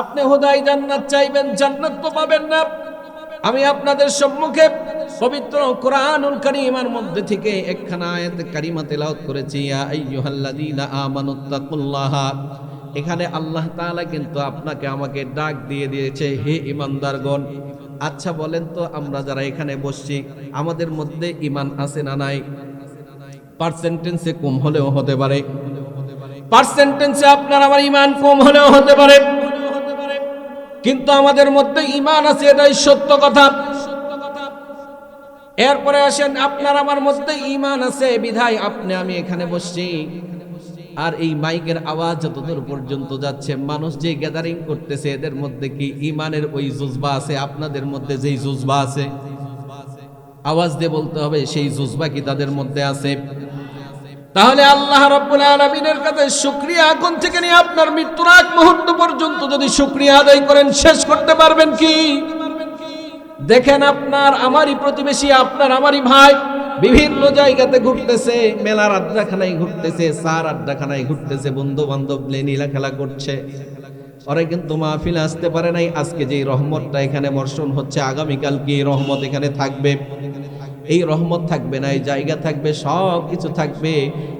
আপনি হোদাই জান্নাত চাইবেন, জান্নাত তো পাবেন না। আমি আপনাদের সম্মুখে পবিত্র কোরআনুল কারীমের মধ্যে থেকে একখানা আয়াত কারিমা তেলাওয়াত করেছি, ইয়া আইয়ুহাল্লাযীনা এখানে আল্লাহ তাআলা কিন্তু আপনাকে আমাকে ডাক দিয়ে দিয়েছে, হে ইমানদারগণ আচ্ছা বলেন তো আমরা যারা এখানে বসছি, আমাদের মধ্যে ইমান আছে না নাই? পার্সেন্টেন্সে কম হলেও হতে পারে। পার্সেন্টেন্সে আপনার আমার ইমান কম হলেও হতে পারে। কিন্তু আমাদের মধ্যে ইমান আছে, এটাই সত্য কথা। এরপরে আসেন, আপনার আমার মধ্যে ইমান আছে, বিধায় আপনি, আমি এখানে বসছি। আর এই মাইকের আওয়াজ যতদূর পর্যন্ত যাচ্ছে, মানুষ যে গ্যাদারিং করতেছে, এদের মধ্যে কি ইমানের ওই জুজবা আছে? আপনাদের মধ্যে যেই জুজবা আছে? আওয়াজ দিয়ে বলতে হবে, সেই জুজবা কি তাদের মধ্যে আছে? তাহলে আল্লাহ রাব্বুল আলামিনের কাছে শুকরিয়া এখন থেকে নিয়ে আপনার মৃত্যুর আগ মুহূর্ত পর্যন্ত যদি শুকরিয়া আদায় করেন, শেষ করতে পারবেন কি? দেখেন আপনার আমারই প্রতিবেশী, আপনার আমারই ভাই বিভিন্ন জায়গাতে ঘুরতেছে, মেলার আড্ডাখানায় ঘুরতেছে, সার আড্ডাখানায় ঘুরতেছে বন্ধু বান্ধব নীলা খেলা করছে। ওরা কিন্তু মাহফিল আসতে পারে নাই, আজকে যে রহমতটা এখানে বর্ষণ হচ্ছে, আগামীকাল কি রহমত এখানে থাকবে? এই রহমত থাকবে না, এই জায়গা থাকবে, সব কিছু থাকবে,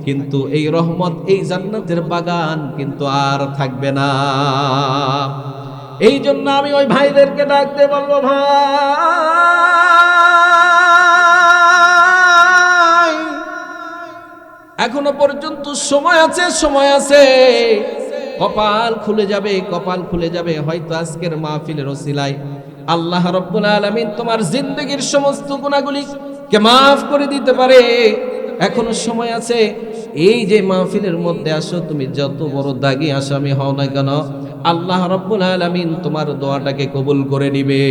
কিন্তু এই রহমত, এই জান্নাতের বাগান কিন্তু আর থাকবে না। এই জন্য আমি ওই ভাইদেরকে ডাকতে বলব, ভাই, এখনও পর্যন্ত সময় আছে সময় আছে। কপাল খুলে যাবে, কপাল খুলে যাবে। হয়তো আজকের মাহফিলের ওসিলায় আল্লাহ রব্বুল আলামিন তোমার জিন্দগির সমস্ত গুণাগুলি কে মাফ করে দিতে পারে। এখনও সময় আছে। এই যে মাহফিলের মধ্যে আসো, তুমি যত বড় দাগি আসামি হও না কেন, আল্লাহ রব্বুল আলামিন তোমার দোয়াটাকে কবুল করে নিবে।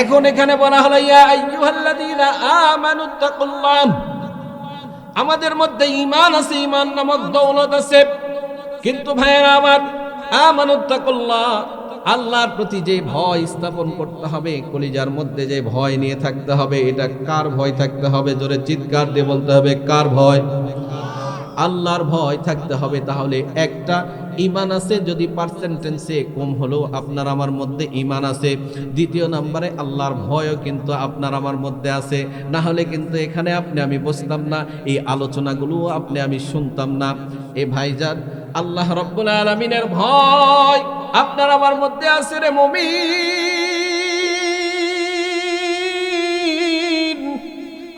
এখন এখানে বলা হলো, ইয়া আমাদের মধ্যে ঈমান আছে, ঈমান নামক দৌলত আছে। কিন্তু ভাইয়েরা আমার আমানুত্তাকুল্লাহ আল্লাহর প্রতি যে ভয় স্থাপন করতে হবে, কলিজার মধ্যে যে ভয় নিয়ে থাকতে হবে, এটা কার ভয় থাকতে হবে? জোরে চিৎকার দিয়ে বলতে হবে, কার ভয়? আল্লাহর ভয় থাকতে হবে। তাহলে একটা ইমান আছে, যদি পার্সেন্টেন্সে কম হলেও আপনার আমার মধ্যে ইমান আছে। দ্বিতীয় নম্বরে, আল্লাহর ভয়ও কিন্তু আপনার আমার মধ্যে আছে। না হলে কিন্তু এখানে আপনি আমি বসতাম না, এই আলোচনাগুলোও আপনি আমি শুনতাম না। এ ভাইজান, আল্লাহ রব্বুল আলমিনের ভয় আপনার আমার মধ্যে আছে রে মমিন।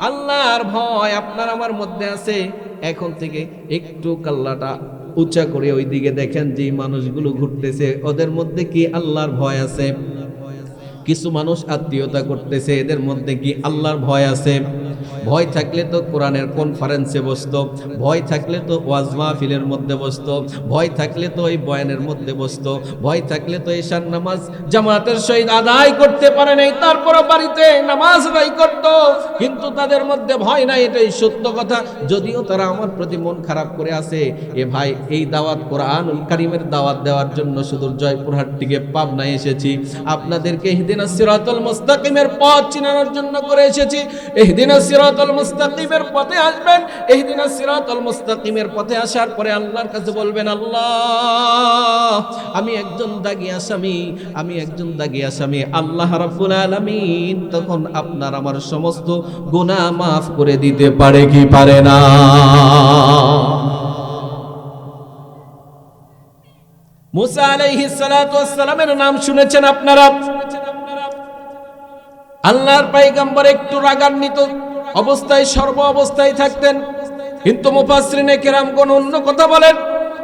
আল্লাহর ভয় আপনার আমার মধ্যে আছে। এখন থেকে একটু কাল্লাটা উঁচা করে ওই দিকে দেখেন যে মানুষগুলো ঘুরতেছে, ওদের মধ্যে কি আল্লাহর ভয় আছে? কিছু মানুষ আত্মীয়তা করতেছে, এদের মধ্যে কি আল্লাহর ভয় আছে? ভয় থাকলে তো কোরআনের কনফারেন্সে বসতো, ভয় থাকলে তো ওয়াজ মাহফিলের মধ্যে বসতো, ভয় থাকলে তো ওই বয়ানের মধ্যে বসতো, ভয় থাকলে তো এশার নামাজ জামাতের সহিত আদায় করতে পারে নাই, তারপরও বাড়িতে নামাজ আদায় করত, কিন্তু তাদের মধ্যে ভয় নাই, এটাই সত্য কথা। যদিও তারা আমার প্রতি মন খারাপ করে আছে, এ ভাই, এই দাওয়াত কোরআনুল কারিমের দাওয়াত দেওয়ার জন্য শুধু জয়পুরহাট থেকে পাবনায় এসেছি। আপনাদেরকে এহদিনা সিরাতুল মুস্তাকিমের পথ চিনানোর জন্য করে এসেছি। এহদিনা সিরাতুল মুস্তাকিমের পথে আসবেন। এহদিনা সিরাতুল মুস্তাকিমের পথে আসার পরে আল্লাহর কাছে বলবেন, আল্লাহ, আমি একজন দাগি আসামি, আমি একজন দাগি আসামি। আল্লাহ রাব্বুল আলামিন তখন আপনার আমার সমস্ত গুনাহ মাফ করে দিতে পারে কি পারে না? মুসা আলাইহিস ওয়াস সালামের নাম শুনেছেন আপনারা? আল্লাহর পাইগাম্বর একটু রাগান্বিত। অবস্থায়, সর্ব অবস্থায় থাকতেন। কিন্তু মুফাসরিনে কেরামগণ অন্য কথা বলেন।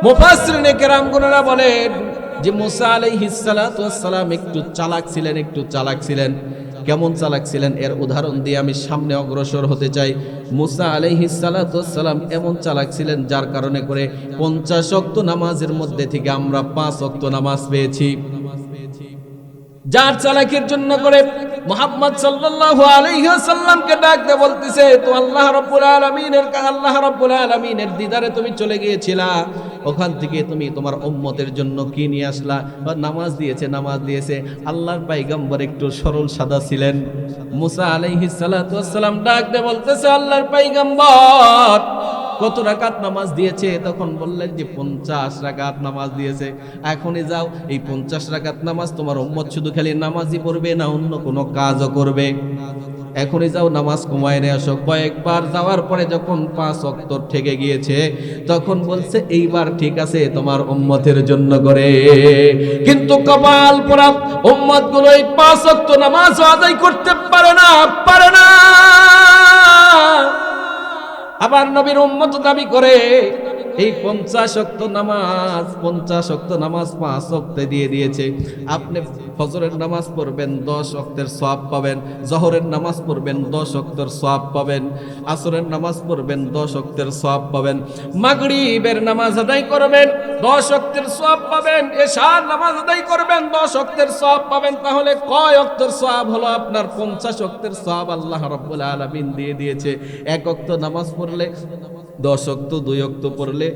মুফাসরিনে কেরামগণরা বলেন যে, মুসা আলাইহিস সালাতু ওয়াস সালাম একটু চালাক ছিলেন, একটু চালাক ছিলেন। কেমন চালাক ছিলেন? এর উদাহরণ দিয়ে আমি সামনে অগ্রসর হতে চাই। মুসা আলাইহিস সালাতু ওয়াস সালাম এমন চালাক ছিলেন যার কারণে করে পঞ্চাশ অক্ত নামাজের মধ্যে থেকে আমরা পাঁচ অক্ত নামাজ পেয়েছি। যার চালাকির জন্য করে মোহাম্মদ সাল্লাল্লাহু আলাইহি ওয়াসাল্লামকে ডাকতে বলতেছে, তো আল্লাহ রাব্বুল আলামিনের আল্লাহ রাব্বুল আলামিনের দিদারে তুমি চলে গিয়েছিলা। ওখান থেকে তুমি তোমার উম্মতের জন্য কি নিয়ে আসলা? বা নামাজ দিয়েছে নামাজ দিয়েছে। আল্লাহর পাইগাম্বর একটু সরল সাদা ছিলেন। মুসা আলাইহিস সালাতু ওয়াসসালাম ডাকতে বলতেছে, আল্লাহর পাইগাম্বর কত রাকাত নামাজ দিয়েছে? তখন বললেন যে, পঞ্চাশ রাকাত নামাজ দিয়েছে। এখনই যাও, এই পঞ্চাশ রাকাত নামাজ তোমার উম্মত শুধু খালি নামাজই পড়বে না, অন্য কোনো কাজও করবে? এখনই যাও, নামাজ কমায় নিয়ে আসো। কয়েকবার যাওয়ার পরে যখন পাঁচ অক্তর ঠেকে গিয়েছে, তখন বলছে, এইবার ঠিক আছে, তোমার উম্মতের জন্য করে। কিন্তু কপাল পরা উম্মতগুলো এই পাঁচ অক্ত নামাজ আদায় করতে পারে না পারে না। আবার নবীর উম্মত দাবি করে এই পঞ্চাশ অক্ত নামাজ, পঞ্চাশ অক্ত নামাজ পাঁচ অক্তে দিয়ে দিয়েছে। আপনি ফজরের নামাজ পড়বেন, দশ অক্তের সব পাবেন। জহরের নামাজ পড়বেন, দশ অক্তের সব পাবেন। আসরের নামাজ পড়বেন, দশ অক্তের সব পাবেন। মাগরিবের নামাজ আদায় করবেন, দশ অক্তের সব পাবেন। এশার নামাজ আদায় করবেন, দশ অক্তের সব পাবেন। তাহলে কয় অক্তের সব হলো আপনার পঞ্চাশ অক্তের সব আল্লাহ রব্বুল আলমিন দিয়ে দিয়েছে। এক অক্ত নামাজ পড়লে দশ অক্ত, দুই অক্ত পড়লে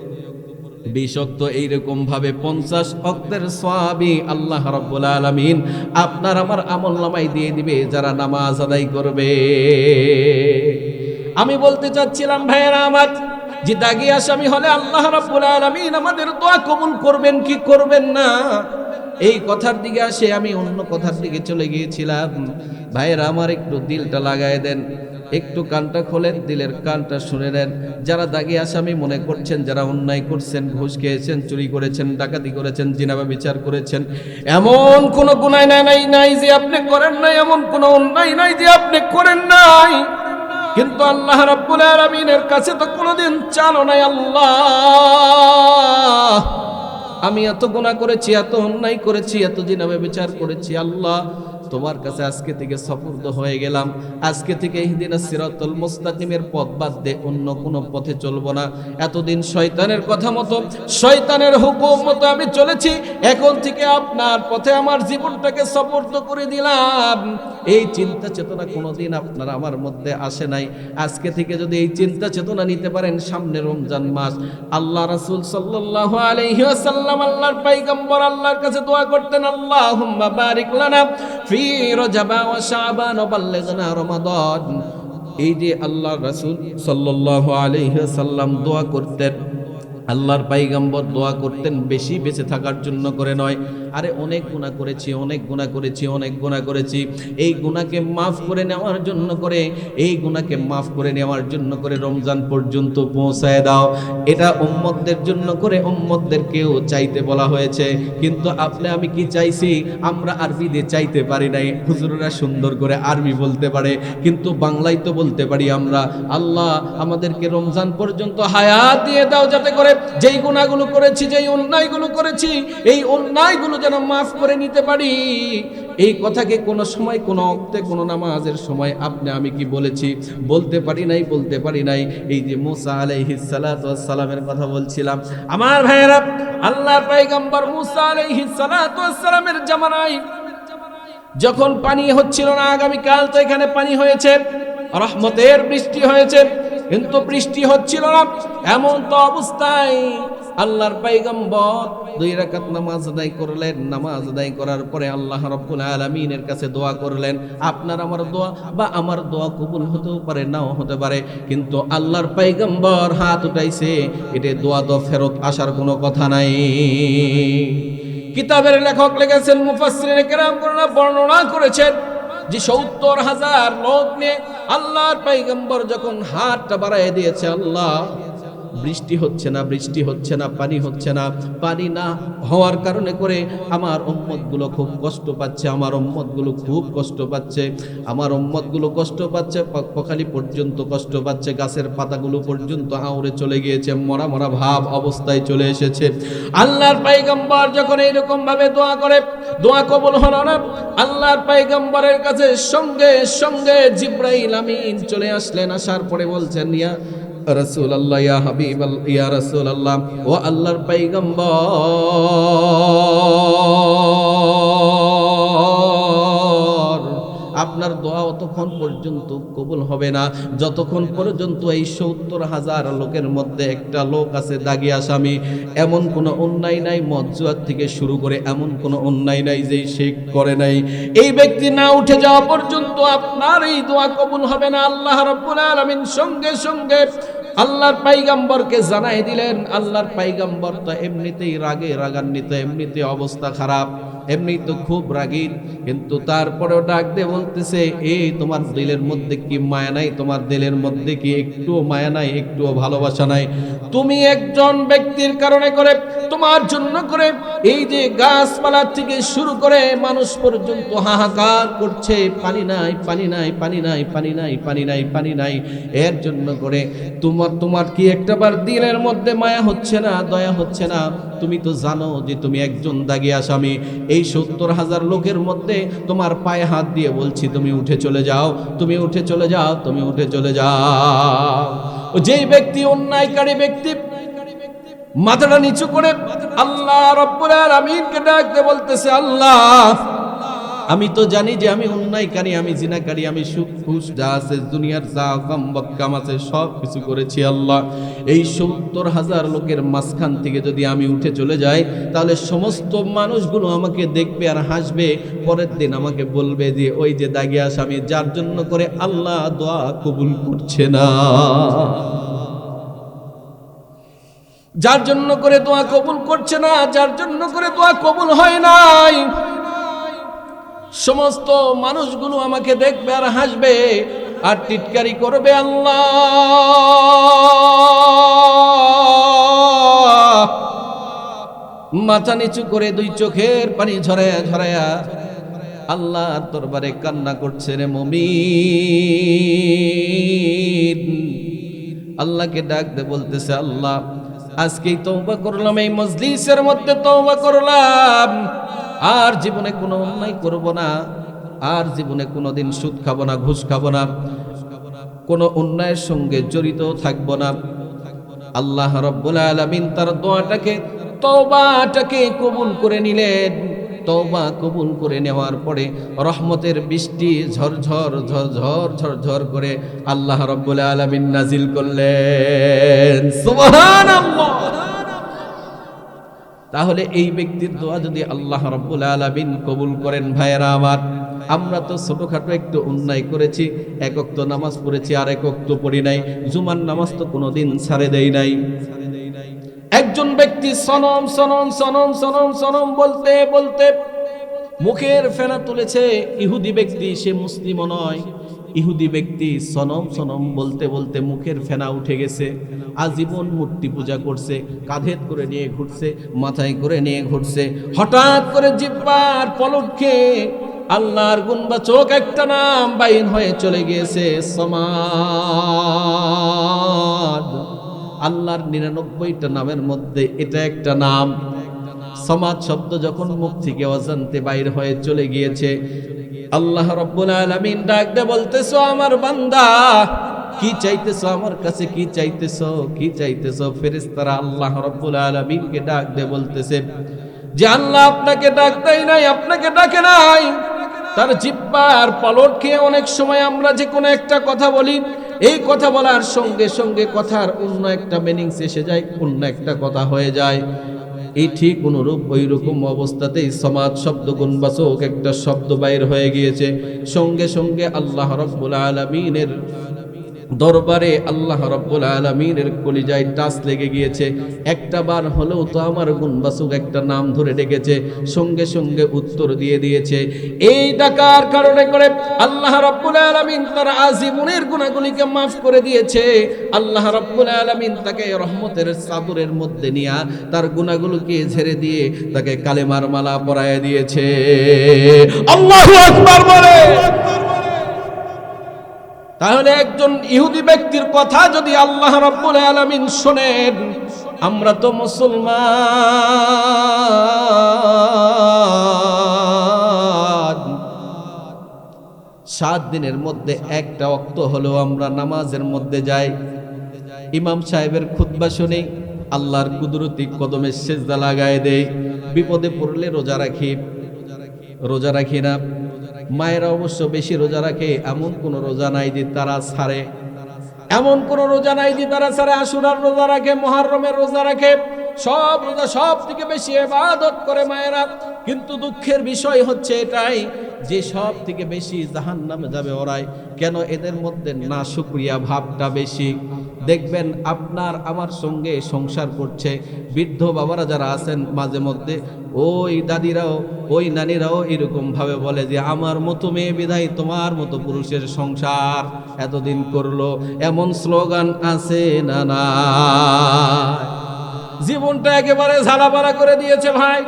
বিশ অক্ত, এইরকম ভাবে পঞ্চাশ অক্তের সবই আল্লাহ রব্বুল আলমিন আপনার আমার আমল নামাই দিয়ে দিবে, যারা নামাজ আদায় করবে। আমি বলতে চাচ্ছিলাম, ভাইয়েরা আমার, যে দাগি আসামি হলে আল্লাহ রব্বুল আলমিন আমাদের দোয়া কবুল করবেন কি করবেন না? এই কথার দিকে আসে, আমি অন্য কথার দিকে চলে গিয়েছিলাম। ভাইয়েরা আমার একটু দিলটা লাগায় দেন। একটু কানটা খোলেন, দিলের কানটা শুনে নেন। যারা দাগি আসামি মনে করছেন, যারা অন্যায় করছেন, ঘুষ খেয়েছেন, চুরি করেছেন, ডাকাতি করেছেন, জিনাবা বিচার করেছেন, এমন কোন গুনায় নাই নাই নাই যে আপনি করেন নাই, এমন কোন অন্যায় নাই যে আপনি করেন নাই। কিন্তু আল্লাহ রাব্বুল আলামিনের কাছে তো কোনোদিন চালো নাই, আল্লাহ। আমি এত গুণা করেছি, এত অন্যায় করেছি, এত জিনাবে বিচার করেছি, আল্লাহ। তোমার কাছে আজকে থেকে সফর্দ হয়ে গেলাম। আজকে থেকে ইহদিনা সিরাতুল মুস্তাকিমের পথ বাদ দে, অন্য কোনো পথে চলবো না। এতদিন শয়তানের কথা মতো, শয়তানের হুকুম মতো আমি চলেছি। এখন থেকে আপনার পথে আমার জীবনটাকে সফর্দ করে দিলাম। এই চিন্তা চেতনা কোনোদিন আপনার আমার মধ্যে আসে নাই। আজকে থেকে যদি এই চিন্তা চেতনা নিতে পারেন, সামনে রমজান মাস। আল্লাহ রাসূল সাল্লাল্লাহু আলাইহি ওয়াসাল্লাম, আল্লাহর পয়গম্বর আল্লাহর কাছে দোয়া করতেন, আল্লাহুম্মা বারিক লানা ফি রজবা ও শাবান বাল্লিগনা রমাদান। এই যে আল্লাহ রাসূল সাল্লাল্লাহু আলাইহি সাল্লাম দোয়া করতেন আল্লাহর পাইগাম্বর দোয়া করতেন, বেশি বেঁচে থাকার জন্য করে নয়। আরে, অনেক গুণা করেছি, অনেক গুণা করেছি, অনেক গুণা করেছি। এই গুণাকে মাফ করে নেওয়ার জন্য করে, এই গুণাকে মাফ করে নেওয়ার জন্য করে রমজান পর্যন্ত পৌঁছায় দাও। এটা উম্মতদের জন্য করে উম্মতদেরকেও চাইতে বলা হয়েছে। কিন্তু আপনি, আমি কি চাইছি? আমরা আরবি দিয়ে চাইতে পারি নাই। হুজুররা সুন্দর করে আরবি বলতে পারে, কিন্তু বাংলায় তো বলতে পারি আমরা। আল্লাহ, আমাদেরকে রমজান পর্যন্ত হায়াত দিয়ে দাও যাতে করে যেই গুণাগুলো করেছি, যেই অন্যায়গুলো করেছি, এই অন্যায়গুলো যেন মাফ করে নিতে পারি। এই কথাকে কোনো সময়, কোনো অক্তে, কোনো নামাজের সময় আপনি, আমি কি বলেছি? বলতে পারি নাই, বলতে পারি নাই। এই যে মুসা আলাইহিস সালাতু সালামের কথা বলছিলাম। আমার ভাইয়েরা, আল্লাহর পয়গম্বর মুসা ওয়াস সালামের জামানায় যখন পানি হচ্ছিল না, আগামীকাল তো এখানে পানি হয়েছে, রহমতের বৃষ্টি হয়েছে কিন্তু বৃষ্টি হচ্ছিল না। এমন তো অবস্থায় আল্লাহর পাইগম্বর দুই রাকাত নামাজ আদায় করলেন। নামাজ আদায় করার পরে আল্লাহ রব্বুল আলামিনের কাছে দোয়া করলেন। আপনার আমার দোয়া বা আমার দোয়া কবুল হতেও পারে, নাও হতে পারে। কিন্তু আল্লাহর পাইগম্বর হাত উঠাইছে এটা দোয়া তো ফেরত আসার কোনো কথা নাই। কিতাবের লেখক লিখেছেন, মুফাসসিরিন কেরাম বর্ণনা করেছেন যে সত্তর হাজার লোক নিয়ে আল্লাহর পাইগম্বর যখন হাতটা বাড়াই দিয়েছে আল্লাহ বৃষ্টি হচ্ছে না, বৃষ্টি হচ্ছে না, পানি হচ্ছে না, পানি না হওয়ার কারণে করে আমারগুলো খুব কষ্ট পাচ্ছে, আমারগুলো খুব কষ্ট পাচ্ছে, আমারগুলো কষ্ট পাচ্ছে, পখালি পর্যন্ত কষ্ট পাচ্ছে, গাছের পাতাগুলো পর্যন্ত আউড়ে চলে গিয়েছে, মরা মরা ভাব অবস্থায় চলে এসেছে। আল্লাহর পাইগম্বর যখন এইরকম ভাবে দোয়া করে, দোয়া কবল হলো না, আল্লাহর পাইগম্বরের কাছে সঙ্গে সঙ্গে জিব্রাইল আমিন চলে আসলেন, আসার পরে বলছেন, ইয়া রসুল আল্লাহ ইয়া হাবিব ইয়া রসুল আল্লাহ ও আল্লাহর পাইগম্বর আপনার দোয়া অতক্ষণ পর্যন্ত কবুল হবে না। যতক্ষণ পর্যন্ত এই সত্তর হাজার লোকের মধ্যে একটা লোক আছে দাগি আসামি, এমন কোনো অন্যায় নাই মজ্জুয়ার থেকে শুরু করে এমন কোনো অন্যায় নাই যে সে করে নাই। এই ব্যক্তি না উঠে যাওয়া পর্যন্ত আপনার এই দোয়া কবুল হবে না। আল্লাহ রব্বুল আলামিন সঙ্গে সঙ্গে আল্লাহর পাইগাম্বরকে জানাই দিলেন আল্লাহর পাইগাম্বর তো এমনিতেই রাগে রাগান্বিত এমনিতে অবস্থা খারাপ। এমনি তো খুব রাগী কিন্তু তারপরেও ডাক দিয়ে বলতেছে, এই তোমার দিলের মধ্যে কি মায়া নাই? তোমার দিলের মধ্যে কি একটুও মায়া নাই? একটুও ভালোবাসা নাই? তুমি একজন ব্যক্তির কারণে করে, তোমার জন্য করে এই যে গাছপালা থেকে শুরু করে মানুষ পর্যন্ত হাহাকার করছে, পানি নাই পানি নাই পানি নাই পানি নাই পানি নাই পানি নাই। এর জন্য করে তোমার তোমার কি একটাবার দিলের মধ্যে মায়া হচ্ছে না, দয়া হচ্ছে না? তুমি তো জানো যে তুমি একজন দাগি আসামি। এই সত্তর হাজার লোকের মধ্যে তোমার পায়ে হাত দিয়ে বলছি, তুমি উঠে চলে যাও, তুমি উঠে চলে যাও, তুমি উঠে চলে যাও। যেই ব্যক্তি, অন্যায়কারী ব্যক্তি, মাথাটা নিচু করে আল্লাহ রব্বুল আলামিনকে ডাকতে বলতেছে, আল্লাহ আমি তো জানি যে আমি অন্যায়কারী, আমি জিনাকারী, আমি সুখ, খুশ, যা আছে, দুনিয়ার যা কাম বক্কাম আছে, সব কিছু করেছি আল্লাহ। এই সত্তর হাজার লোকের মাঝখান থেকে যদি আমি উঠে চলে যাই, তাহলে সমস্ত মানুষগুলো আমাকে দেখবে আর হাসবে। পরের দিন আমাকে বলবে যে, ওই যে দাগি আসামি যার জন্য করে আল্লাহ দোয়া কবুল করছে না। যার জন্য করে দোয়া কবুল করছে না, যার জন্য করে দোয়া কবুল হয় নাই। সমস্ত মানুষগুলো আমাকে দেখবে আর হাসবে আর টিটকারি করবে আল্লাহ। মাথা নিচু করে দুই চোখের পানি ঝরায়া ঝরায়া আল্লাহর দরবারে কান্না করছে রে মমি আল্লাহকে ডাক দে বলতেছে, আল্লাহ, আজকেই তওবা করলাম, এই মজলিসের মধ্যে তওবা করলাম। আর জীবনে কোনো অন্যায় করব না, আর জীবনে কোনোদিন সুদ খাব না, ঘুষ খাব না, কোনো অন্যায়ের সঙ্গে জড়িত থাকব না। আল্লাহ রব্বুল আলামিন তার দোয়াটাকে, তওবাটাকে কবুল করে নিলেন। তওবা কবুল করে নেওয়ার পরে রহমতের বৃষ্টি ঝরঝর ঝরঝর ঝরঝর করে আল্লাহ রব্বুল আলামিন নাজিল করলেন। সুবহানাল্লাহ! তাহলে এই ব্যক্তির দোয়া যদি আল্লাহ রব্বুল আলামিন কবুল করেন ভাইয়েরা আমার। আমরা তো ছোটোখাটো একটু অন্যায় করেছি একক তো নামাজ পড়েছি আর একক তো পড়ি নাই। জুমার নামাজ তো কোনোদিন ছাড়ে দেই নাই। একজন ব্যক্তি সনম সনম সনম সনম সনম বলতে বলতে মুখের ফেনা তুলেছে। ইহুদি ব্যক্তি, সে মুসলিমও নয়। ইহুদি ব্যক্তি সনম সনম বলতে বলতে মুখের ফেনা উঠে গেছে। আজীবন মূর্তি পূজা করছে কাঁধেত করে নিয়ে ঘুরছে, মাথায় করে নিয়ে ঘুরছে। হঠাৎ করে জিব্বার খেয়ে আল্লাহর গুণবাচক একটা নাম বাইন হয়ে চলে গিয়েছে, সমাদ। আল্লাহর নিরানব্বইটা নামের মধ্যে এটা একটা নাম। সমাজ শব্দ যখন মুখ থেকে অজান্তে বাইর হয়ে চলে গিয়েছে আল্লাহ রব্বুল আলামিন ডাক দে বলতেছো, আমার বান্দা, কি চাইতেছো? আমার কাছে কি চাইতেছো? কি চাইতেছো? ফেরেশতারা আল্লাহ রব্বুল আলামিনকে ডাক দে বলতেছে যে, আল্লাহ আপনাকে ডাক দেয় নাই, আপনাকে ডাকে নাই। তার আর পলট খেয়ে অনেক সময় আমরা যে কোনো একটা কথা বলি, এই কথা বলার সঙ্গে সঙ্গে কথার অন্য একটা মিনিংস এসে যায়, অন্য একটা কথা হয়ে যায়। এই ঠিক অনুরূপ ওই রকম অবস্থাতেই সমাজ শব্দ গুণবাচক একটা শব্দ বাইর হয়ে গিয়েছে। সঙ্গে সঙ্গে আল্লাহ রব্বুল আলমিনের দরবারে আল্লাহ রব্বুল আলমিনের কলিজায় টাচ লেগে গিয়েছে। একটা বার হলেও তো আমার গুণবাসুক একটা নাম ধরে ডেকেছে, সঙ্গে সঙ্গে উত্তর দিয়ে দিয়েছে। এই ডাকার কারণে করে আল্লাহ রব্বুল আলমিন তার আজীবনের গুণাগুলিকে মাফ করে দিয়েছে। আল্লাহ রব্বুল আলমিন তাকে রহমতের চাদরের মধ্যে নিয়ে তার গুণাগুলোকে ঝেড়ে দিয়ে তাকে কালেমার মালা পরায় দিয়েছে। আল্লাহ আকবার বলে। তাহলে একজন ইহুদি ব্যক্তির কথা যদি আল্লাহ রব্বুল আলামিন শোনেন, আমরা তো মুসলমান। সাত দিনের মধ্যে একটা অক্ত হলেও আমরা নামাজের মধ্যে যাই। ইমাম সাহেবের খুতবা শুনি, আল্লাহর কুদরতি কদমে সেজদা লাগায় দেয় বিপদে পড়লে রোজা রাখি। রোজা রাখি না। মায়েরা অবশ্য বেশি রোজা রাখে, এমন কোন রোজা নাই যে তারা ছাড়ে। এমন কোন রোজা নাই যে তারা ছাড়ে, আশুরার রোজা রাখে মহারমের রোজা রাখে। সব রোজা সব থেকে বেশি এবাদত করে মায়েরা। কিন্তু দুঃখের বিষয় হচ্ছে এটাই যে সব থেকে বেশি জাহান নামে যাবে ওরাই। কেন এদের মধ্যে না শুক্রিয়া ভাবটা বেশি? দেখবেন আপনার, আমার সঙ্গে সংসার করছে। বৃদ্ধ বাবারা যারা আছেন মাঝে মধ্যে, ওই দাদিরাও, ওই নানিরাও এরকম ভাবে বলে যে, আমার মতো মেয়ে বিধায় তোমার মতো পুরুষের সংসার এতদিন করল। এমন স্লোগান আছে না না জীবনটা একেবারে ঝালাপালা করে দিয়েছে ভাই।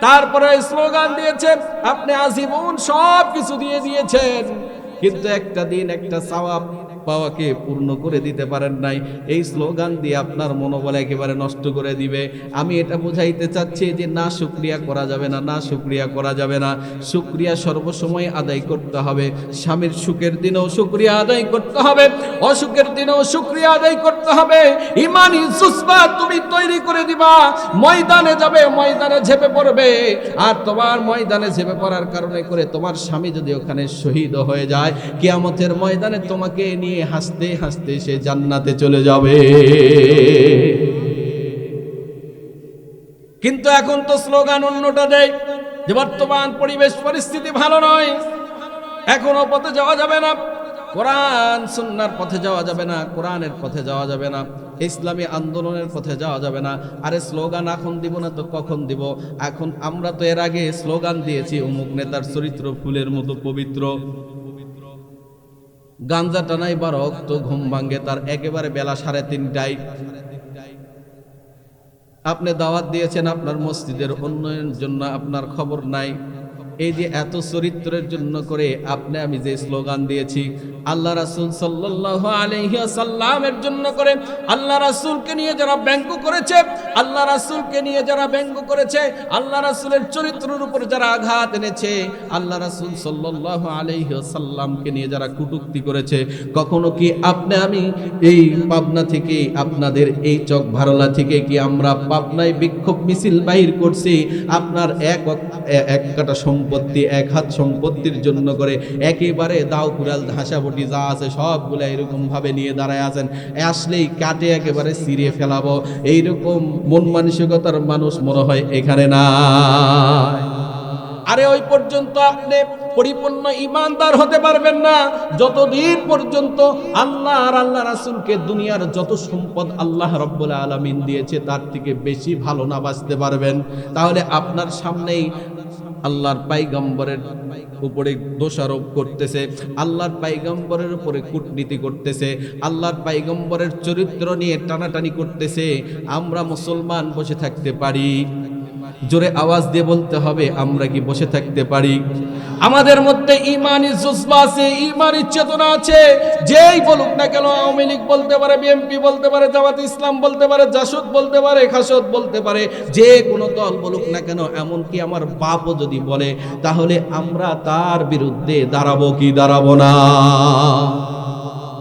তারপরে স্লোগান দিয়েছেন, আপনি আজীবন সব কিছু দিয়ে দিয়েছেন। কিন্তু একটা দিন একটা সওয়াব পাওয়াকে পূর্ণ করে দিতে পারেন নাই। এই স্লোগান দিয়ে আপনার মনোবল একেবারে নষ্ট করে দিবে। আমি এটা বুঝাইতে চাচ্ছি যে না, শুক্রিয়া করা যাবে না না, শুক্রিয়া করা যাবে না। শুক্রিয়া সর্বসময় আদায় করতে হবে। স্বামীর সুখের দিনেও শুক্রিয়া আদায় করতে হবে। অসুখের দিনেও শুক্রিয়া আদায় করতে হবে। ইমানি সুসবা তুমি তৈরি করে দিবা। ময়দানে যাবে, ময়দানে ঝেপে পড়বে। আর তোমার ময়দানে ঝেপে পড়ার কারণে করে তোমার স্বামী যদি ওখানে শহীদ হয়ে যায়, কিয়ামতের ময়দানে তোমাকে নিয়ে হাসতে হাসতে সে জান্নাতে চলে যাবে। কিন্তু এখন তো স্লোগান অন্যটা দেয় যে বর্তমান পরিবেশ পরিস্থিতি ভালো নয়। এখনও পথে যাওয়া যাবে না। কোরআন সুন্নার পথে যাওয়া যাবে না, কোরআনের পথে যাওয়া যাবে না, ইসলামী আন্দোলনের পথে যাওয়া যাবে না। আরে স্লোগান এখন দিব না তো কখন দিব? এখন আমরা তো এর আগে স্লোগান দিয়েছি, অমুক নেতার চরিত্র ফুলের মতো পবিত্র। গাঞ্জা টানাই বা রক্ত ঘুম ভাঙ্গে তার একেবারে বেলা সাড়ে তিনটায়। আপনি দাওয়াত দিয়েছেন আপনার মসজিদের উন্নয়নের জন্য, আপনার খবর নাই। এই যে এত চরিত্রের জন্য করে আপনি আমি যে স্লোগান দিয়েছি, আল্লাহ রাসুল সাল্লাহ আলহিসাল্লামের জন্য করে, আল্লাহ রাসুলকে নিয়ে যারা ব্যঙ্গ করেছে, আল্লাহ রাসুলকে নিয়ে যারা ব্যঙ্গ করেছে, আল্লাহ রাসুলের চরিত্রের উপর যারা আঘাত এনেছে, আল্লাহ রাসুল সাল্লাহ আলহিসাল্লামকে নিয়ে যারা কুটুক্তি করেছে, কখনো কি আপনি আমি এই পাবনা থেকে আপনাদের এই চক ভারলা থেকে কি আমরা পাবনায় বিক্ষোভ মিছিল বাহির করছি? আপনার এক এক কাটা সম্পত্তি, এক হাত সম্পত্তির জন্য করে একেবারে দাও কুড়াল ধাসাবটি যা আছে সবগুলো এরকম ভাবে নিয়ে দাঁড়ায় আছেন। আসলেই কাটে একেবারে সিরিয়ে ফেলাবো। এইরকম মন মানসিকতার মানুষ মনে হয় এখানে না আরে ওই পর্যন্ত আপনি পরিপূর্ণ ইমানদার হতে পারবেন না। যতদিন পর্যন্ত আল্লাহ আর আল্লাহ রাসুলকে দুনিয়ার যত সম্পদ আল্লাহ রব্বুল আলমিন দিয়েছে, তার থেকে বেশি ভালো না বাঁচতে পারবেন। তাহলে আপনার সামনেই আল্লাহর পাইগম্বরের উপরে দোষারোপ করতেছে, আল্লাহর পাইগম্বরের উপরে কূটনীতি করতেছে, আল্লাহর পাইগম্বরের চরিত্র নিয়ে টানাটানি করতেছে, আমরা মুসলমান বসে থাকতে পারি। জোরে আওয়াজ দিয়ে বলতে হবে, আমরা কি বসে থাকতে পারি? আমাদের মধ্যে ইমানি জুজবা আছে, ইমানি চেতনা আছে। যেই বলুক না কেন, আওয়ামী লীগ বলতে পারে, বিএনপি বলতে পারে, জামাত ইসলাম বলতে পারে, জাসদ বলতে পারে, খাসদ বলতে পারে, যে কোনো দল বলুক না কেন, এমনকি আমার বাপও যদি বলে, তাহলে আমরা তার বিরুদ্ধে দাঁড়াবো কি দাঁড়াবো না?